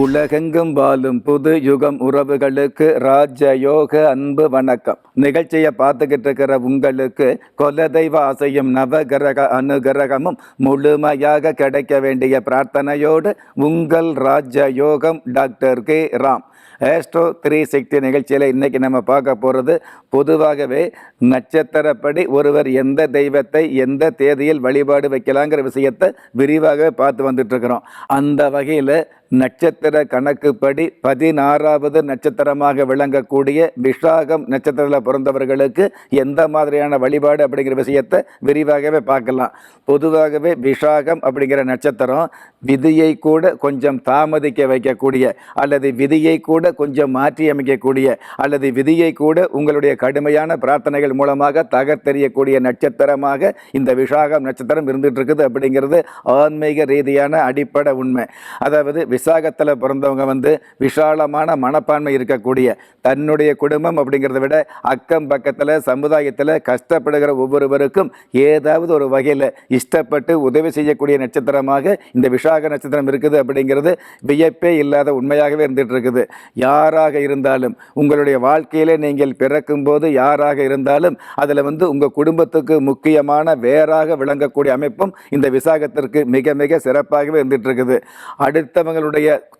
உலகெங்கும் வாழும் புது யுகம் உறவுகளுக்கு ராஜயோக அன்பு வணக்கம். நிகழ்ச்சியை பார்த்துக்கிட்டு இருக்கிற உங்களுக்கு குலதெய்வ ஆசையும் நவகிரக அனுகிரகமும் முழுமையாக கிடைக்க வேண்டிய பிரார்த்தனையோடு உங்கள் ராஜயோகம் doctor K. Ram. Astro three sixty நிகழ்ச்சியில் இன்றைக்கி நம்ம பார்க்க போகிறது பொதுவாகவே நட்சத்திரப்படி ஒருவர் எந்த தெய்வத்தை எந்த தேதியில் வழிபாடு வைக்கலாங்கிற விஷயத்தை விரிவாக பார்த்து வந்துட்டுருக்குறோம் அந்த வகையில் நட்சத்திர கணக்குப்படி பதினாறாவது நட்சத்திரமாக விளங்கக்கூடிய விஷாகம் நட்சத்திரத்தில் பிறந்தவர்களுக்கு எந்த மாதிரியான வழிபாடு அப்படிங்கிற விஷயத்தை விரிவாகவே பார்க்கலாம். பொதுவாகவே விஷாகம் அப்படிங்கிற நட்சத்திரம் விதியை கூட கொஞ்சம் தாமதிக்க வைக்கக்கூடிய அல்லது விதியை கூட கொஞ்சம் மாற்றி அமைக்கக்கூடிய அல்லது விதியை கூட உங்களுடைய கடுமையான பிரார்த்தனைகள் மூலமாக தகர்த்தெறியக்கூடிய நட்சத்திரமாக இந்த விஷாகம் நட்சத்திரம் இருந்துகிட்டு இருக்குது அப்படிங்கிறது ஆன்மீக ரீதியான அடிப்படை உண்மை. அதாவது விசாகத்தில் பிறந்தவங்க வந்து விஷாலமான மனப்பான்மை இருக்கக்கூடிய தன்னுடைய குடும்பம் அப்படிங்கிறத விட அக்கம் பக்கத்தில் சமுதாயத்தில் கஷ்டப்படுகிற ஒவ்வொருவருக்கும் ஏதாவது ஒரு வகையில் இஷ்டப்பட்டு உதவி செய்யக்கூடிய நட்சத்திரமாக இந்த விஷாக நட்சத்திரம் இருக்குது அப்படிங்கிறது வியப்பே இல்லாத உண்மையாகவே இருந்துகிட்டு இருக்குது யாராக இருந்தாலும் உங்களுடைய வாழ்க்கையிலே நீங்கள் பிறக்கும்போது யாராக இருந்தாலும் அதில் வந்து உங்கள் குடும்பத்துக்கு முக்கியமான வேறாக விளங்கக்கூடிய அமைப்பும் இந்த விசாகத்திற்கு மிக மிக சிறப்பாகவே இருந்துகிட்டு இருக்குது அடுத்தவங்களுடைய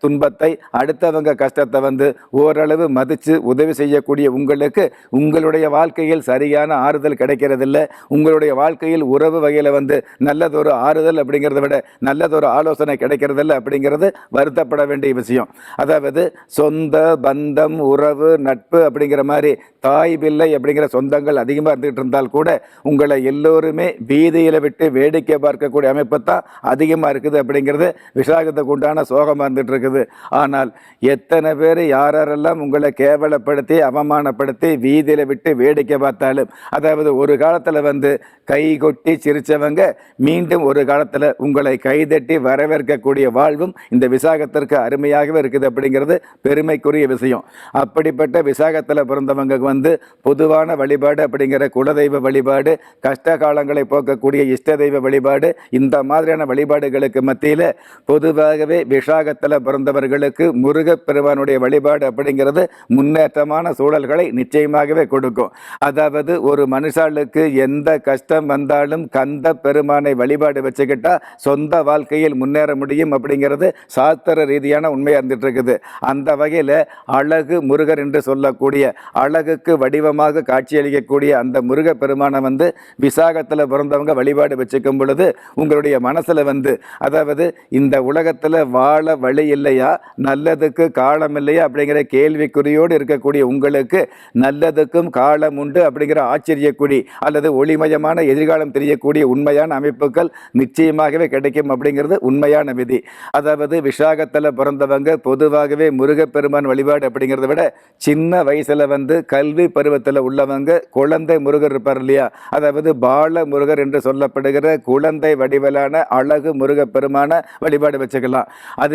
துன்பத்தை அடுத்தவங்க கஷ்டத்தை வந்து ஓரளவு மதித்து உதவி செய்யக்கூடிய உங்களுக்கு உங்களுடைய வாழ்க்கையில் சரியான ஆறுதல் கிடைக்கிறதில்ல. உங்களுடைய வாழ்க்கையில் உறவு வகையில் வந்து நல்லதொரு ஆறுதல் அப்படிங்கிறத விட நல்லதொரு ஆலோசனை கிடைக்கிறதில்ல அப்படிங்கிறது வருத்தப்பட வேண்டிய விஷயம். அதாவது சொந்த பந்தம் உறவு நட்பு அப்படிங்கிற மாதிரி தாய் பிள்ளை அப்படிங்கிற சொந்தங்கள் அதிகமாக இருந்துகிட்டு இருந்தால் கூட உங்களை எல்லோருமே வீதியில் விட்டு வேடிக்கை பார்க்கக்கூடிய அமைப்பு தான் அதிகமாக இருக்குது அப்படிங்கிறது விசாகத்துக்கு உண்டான சோகமாக இருந்துட்டு இருக்குது ஆனால் எத்தனை பேர் யாரெல்லாம் உங்களை கேவலப்படுத்தி அவமானப்படுத்தி வீதியில் விட்டு வேடிக்கை பார்த்தாலும் அதாவது ஒரு காலத்தில் வந்து கை கொட்டி சிரித்தவங்க மீண்டும் ஒரு காலத்தில் உங்களை கைதட்டி வரவேற்கக்கூடிய வாழ்வும் இந்த விசாகத்திற்கு அருமையாகவே இருக்குது அப்படிங்கிறது பெருமைக்குரிய விஷயம். அப்படிப்பட்ட விசாகத்தில் பிறந்தவங்க வந்து பொதுவான வழிபாடு அப்படிங்கிற குலதெய்வ வழிபாடு கஷ்ட காலங்களை போக்கக்கூடிய இஷ்ட தெய்வ வழிபாடு இந்த மாதிரியான வழிபாடுகளுக்கு மத்தியில் பொதுவாகவே விசாக உலகத்தில் பிறந்தவர்களுக்கு முருகப்பெருமானுடைய வழிபாடு அப்படிங்கிறது முன்னேற்றமான சூழல்களை நிச்சயமாகவே கொடுக்கும். அதாவது ஒரு மனுஷாளுக்கு எந்த கஷ்டம் வந்தாலும் கந்த பெருமானை வழிபாடு வச்சுக்கிட்டா சொந்த வாழ்க்கையில் முன்னேற முடியும் அப்படிங்கிறது சாஸ்திர ரீதியான உண்மையாக இருந்துட்டு இருக்குது அந்த வகையில் அழகு முருகர் என்று சொல்லக்கூடிய அழகுக்கு வடிவமாக காட்சியளிக்கக்கூடிய அந்த முருக பெருமானை வந்து விசாகத்தில் பிறந்தவங்க வழிபாடு வச்சுக்கும் பொழுது உங்களுடைய மனசில் வந்து அதாவது இந்த உலகத்தில் வாழ வழி இல்லையா? நல்லதுக்கு காலம் இல்லையா? அப்படிங்கிற கேள்விக்குறியோடு இருக்கக்கூடிய உங்களுக்கு நல்லதுக்கும் காலம் உண்டு அப்படிங்கிற ஆச்சரியக்குடி அல்லது ஒளிமயமான எதிர்காலம் தெரியக்கூடிய உண்மையான அமைப்புகள் நிச்சயமாகவே கிடைக்கும் அப்படிங்கிறது உண்மையான விதி. அதாவது விஷாகத்தில் பிறந்தவங்க பொதுவாகவே முருகப்பெருமான் வழிபாடு அப்படிங்கிறத விட சின்ன வயசில் வந்து கல்வி பருவத்தில் உள்ளவங்க குழந்தை முருகர் இருப்பார் இல்லையா? அதாவது பால முருகர் என்று சொல்லப்படுகிற குழந்தை வடிவிலான அழகு முருகப்பெருமான வழிபாடு வச்சுக்கலாம்.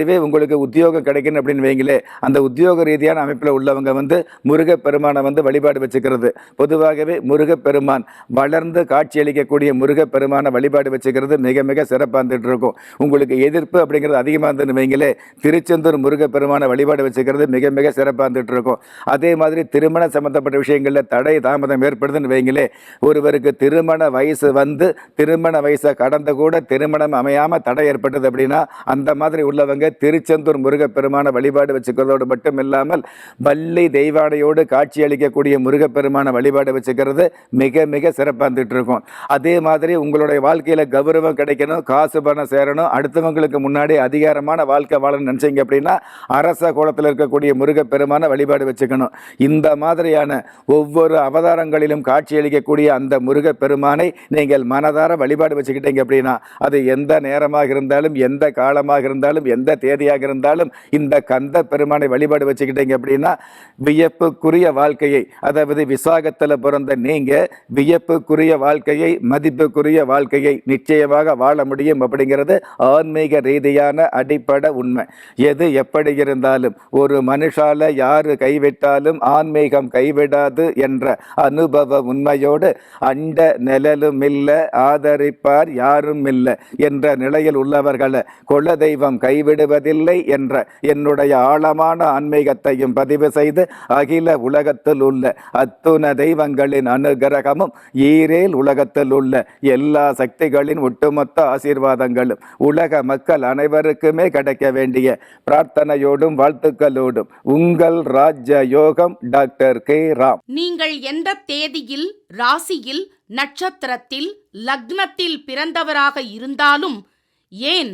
அதுவே உங்களுக்கு உத்தியோகம் கிடைக்கணும் அப்படின்னு வைங்களே அந்த உத்தியோக ரீதியான அமைப்பில் உள்ளவங்க வந்து முருகப்பெருமானை வந்து வழிபாடு வச்சுக்கிறது. பொதுவாகவே முருகப்பெருமான் வளர்ந்து காட்சியளிக்கக்கூடிய முருகப்பெருமானை வழிபாடு வச்சுக்கிறது மிக மிக சிறப்பாக இருந்துட்டு இருக்கும் உங்களுக்கு எதிர்ப்பு அப்படிங்கிறது அதிகமாக இருந்துன்னு வைங்களே திருச்செந்தூர் முருகப்பெருமானை வழிபாடு வச்சுக்கிறது மிக மிக சிறப்பாக இருந்துட்டு இருக்கும் அதே மாதிரி திருமண சம்பந்தப்பட்ட விஷயங்களில் தடை தாமதம் ஏற்படுதுன்னு வைங்களே ஒருவருக்கு திருமண வயசு வந்து திருமண வயசை கடந்த கூட திருமணம் அமையாமல் தடை ஏற்பட்டது அப்படின்னா அந்த மாதிரி உள்ளவங்க திருச்செந்தூர் முருகப்பெருமான வழிபாடு வச்சுக்கிறதோடு மட்டும் இல்லாமல் வள்ளி தெய்வானையோடு காட்சி அளிக்கக்கூடிய முருகப்பெருமான வழிபாடு வச்சுக்கிறது மிக மிக சிறப்பாக இருந்துட்டு இருக்கும் அதே மாதிரி உங்களுடைய வாழ்க்கையில் கௌரவம் கிடைக்கணும் காசு பணம் சேரணும் அடுத்தவங்களுக்கு முன்னாடி அதிகாரமான வாழ்க்கை வாழணும்னு நினச்சிங்க அப்படின்னா அரச குளத்தில் இருக்கக்கூடிய முருகப்பெருமான வழிபாடு வச்சுக்கணும். இந்த மாதிரியான ஒவ்வொரு அவதாரங்களிலும் காட்சியளிக்கக்கூடிய அந்த முருகப்பெருமானை நீங்கள் மனதார வழிபாடு வச்சுக்கிட்டீங்க அப்படின்னா அது எந்த நேரமாக இருந்தாலும் எந்த காலமாக இருந்தாலும் எந்த தேதியாக இருந்தாலும் இந்த கந்த பெருமானை வழிபாடு வச்சுக்கிட்டீங்க அப்படின்னா வியப்புக்குரிய வாழ்க்கையை அதாவது விசாகத்தில் பிறந்த நீங்கள் வியப்புக்குரிய வாழ்க்கையை மதிப்புக்குரிய வாழ்க்கையை நிச்சயமாக வாழ முடியும் அப்படிங்கிறது ஆன்மீக ரீதியான அடிப்படை உண்மை. எது எப்படி இருந்தாலும் ஒரு மனுஷால யாரு கைவிட்டாலும் ஆன்மீகம் கைவிடாது என்ற அனுபவ உண்மையோடு அண்ட நிழலும் இல்லை ஆதரிப்பார் யாரும் இல்லை என்ற நிலையில் உள்ளவர்களை குலதெய்வம் கைவிடுவது போவதில்லை என்ற என்னுடைய ஆழமான ஆன்மீகத்தையும் பதிவு செய்து அகில உலகத்தில் உள்ள அத்துண தெய்வங்களின் அனுகிரகமும் ஈரேல் உலகத்தில் உள்ள எல்லா சக்திகளின் ஒட்டுமொத்த ஆசீர்வாதங்களும் உலக மக்கள் அனைவருக்குமே கிடைக்க வேண்டிய பிரார்த்தனையோடும் வாழ்த்துக்களோடும். உங்கள் ராஜ்ய யோகம் டாக்டர் கே. ராம். நீங்கள் எந்த தேதியில் ராசியில் நட்சத்திரத்தில் லக்னத்தில் பிறந்தவராக இருந்தாலும் ஏன்